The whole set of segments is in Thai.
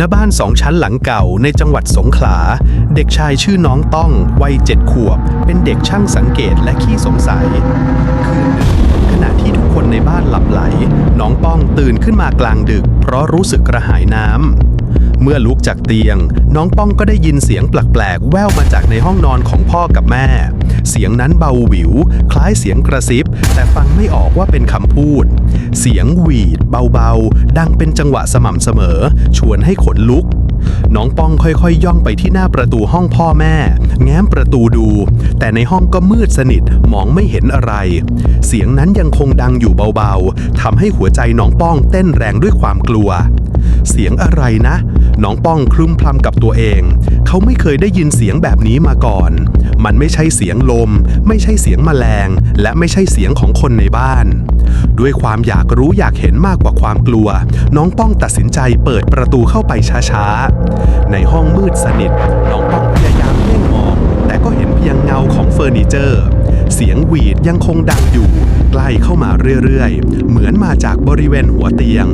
ณบ้านสองชั้นหลังเก่าในจังหวัดสงขลา เด็กชายชื่อน้องต้องวัยเจ็ดขวบ เป็นเด็กช่างสังเกตและขี้สงสัย คืนหนึ่งขณะที่ทุกคนในบ้านหลับไหล น้องป้องตื่นขึ้นมากลางดึก เพราะรู้สึกกระหายน้ำเมื่อลุกจากเตียง น้องป้องก็ได้ยินเสียงแปลกๆแว่วมาจากในห้องนอนของพ่อกับแม่ เสียงนั้นเบาหวิว คล้ายเสียงกระซิบ แต่ฟังไม่ออกว่าเป็นคำพูด เสียงหวีด เบาๆ ดังเป็นจังหวะสม่ำเสมอ ชวนให้ขนลุก น้องป้องค่อยๆย่องไปที่หน้าประตูห้องพ่อแม่ แง้มประตูดู แต่ในห้องก็มืดสนิทมองไม่เห็นอะไร เสียงนั้นยังคงดังอยู่เบาๆทำให้หัวใจน้องป้องเต้นแรงด้วยความกลัวเสียงอะไรนะ น้องป้องคลุ้มพลำกับตัวเอง เขาไม่เคยได้ยินเสียงแบบนี้มาก่อน มันไม่ใช่เสียงลม ไม่ใช่เสียงแมลง และไม่ใช่เสียงของคนในบ้าน ด้วยความอยากรู้อยากเห็นมากกว่าความกลัว น้องป้องตัดสินใจเปิดประตูเข้าไปช้าๆ ในห้องมืดสนิท น้องป้องพยายามเพ่งมอง แต่ก็เห็นเพียงเงาของเฟอร์นิเจอร์ เสียงหวีดยังคงดังอยู่ ใกล้เข้ามาเรื่อยๆ เหมือนมาจากบริเวณหัวเตียง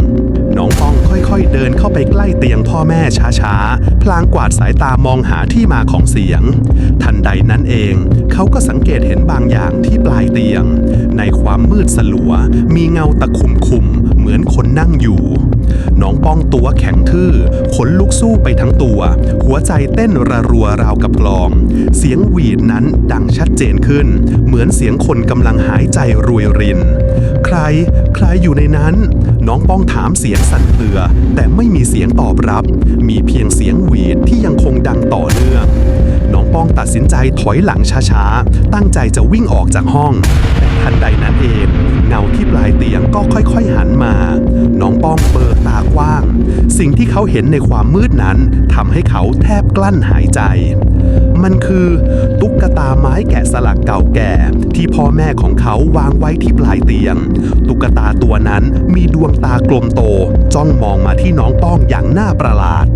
น้องป้องค่อยๆ เดินเข้าไปใกล้เตียงพ่อแม่ช้าๆ พลางกวาดสายตามองหาที่มาของเสียง ทันใดนั้นเอง เขาก็สังเกตเห็นบางอย่างที่ปลายเตียง ในความมืดสลัว มีเงาตะคุ่มคุมเหมือนคนนั่งอยู่ น้องป้องตัวแข็งทื่อ ขนลุกสู้ไปทั้งตัว หัวใจเต้นระรัวราวกับกลอง เสียงหวีดนั้นดังชัดเจนขึ้น เหมือนเสียงคนกำลังหายใจรวยริน ใคร ใครอยู่ในนั้น น้องป้องถามเสียงสั่นเครือ แต่ไม่มีเสียงตอบรับ มีเพียงเสียงหวีดที่ยังคงดังต่อเนื่องน้องป้องตัดสินใจถอยหลังช้าๆ ตั้งใจจะวิ่งออกจากห้อง แต่ทันใดนั้นเาที่ปลายเตียงก็ค่อยๆหันมา น้องป้องเบิกตากว้าง สิ่งที่เขาเห็นในความมืดนั้นทำให้เขาแทบกลั้นหายใจ มันคือตุ๊กตาไม้แกะสลักเก่าแก่ ที่พ่อแม่ของเขาวางไว้ที่ปลายเตียง ตุ๊กตาตัวนั้นมีดวงตากลมโต จ้องมองมาที่น้องป้องอย่างน่าประหลาด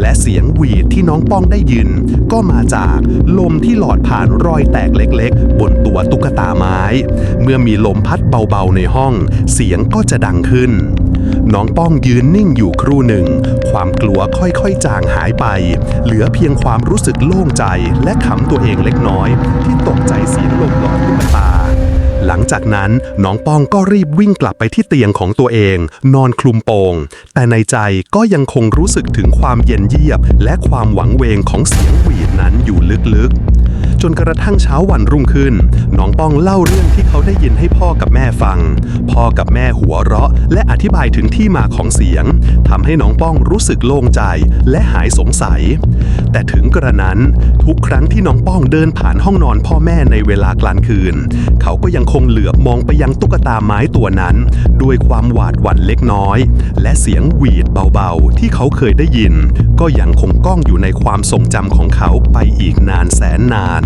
และเสียงหวีดที่น้องป้องได้ยิน ก็มาจากลมที่หลอดผ่านรอยแตกเล็กๆ บนตัวตุ๊กตาไม้ เมื่อมีลมพัดเบาๆในห้อง เสียงก็จะดังขึ้น น้องป้องยืนนิ่งอยู่ครู่หนึ่ง ความกลัวค่อยๆ จางหายไป เหลือเพียงความรู้สึกโล่งใจและขำตัวเองเล็กน้อย ที่ตกใจเสียงลมหลอดตุ๊กตา หลังจากนั้นน้องป้องก็รีบวิ่งกลับไปที่เตียงของตัวเอง นอนคลุมโปง แต่ในใจก็ยังคงรู้สึกถึงความเย็นเยียบ และความหวังเวงของเสียงหวีดนั้นอยู่ลึกๆ จนกระทั่งเช้าวันรุ่งขึ้น น้องป้องเล่าเรื่องที่เขาได้ยินให้พ่อกับแม่ฟัง พ่อกับแม่หัวเราะ และอธิบายถึงที่มาของเสียงทำให้น้องป้องรู้สึกโล่งใจและหายสงสัย แต่ถึงกระนั้นทุกครั้งที่น้องป้องเดินผ่านห้องนอนพ่อแม่ในเวลากลางคืน เขาก็ยังคงเหลือบมองไปยังตุ๊กตาไม้ตัวนั้น ด้วยความหวาดหวั่นเล็กน้อย และเสียงหวีดเบาๆ ที่เขาเคยได้ยิน ก็ยังคงก้องอยู่ในความทรงจำของเขาไปอีกนานแสนนาน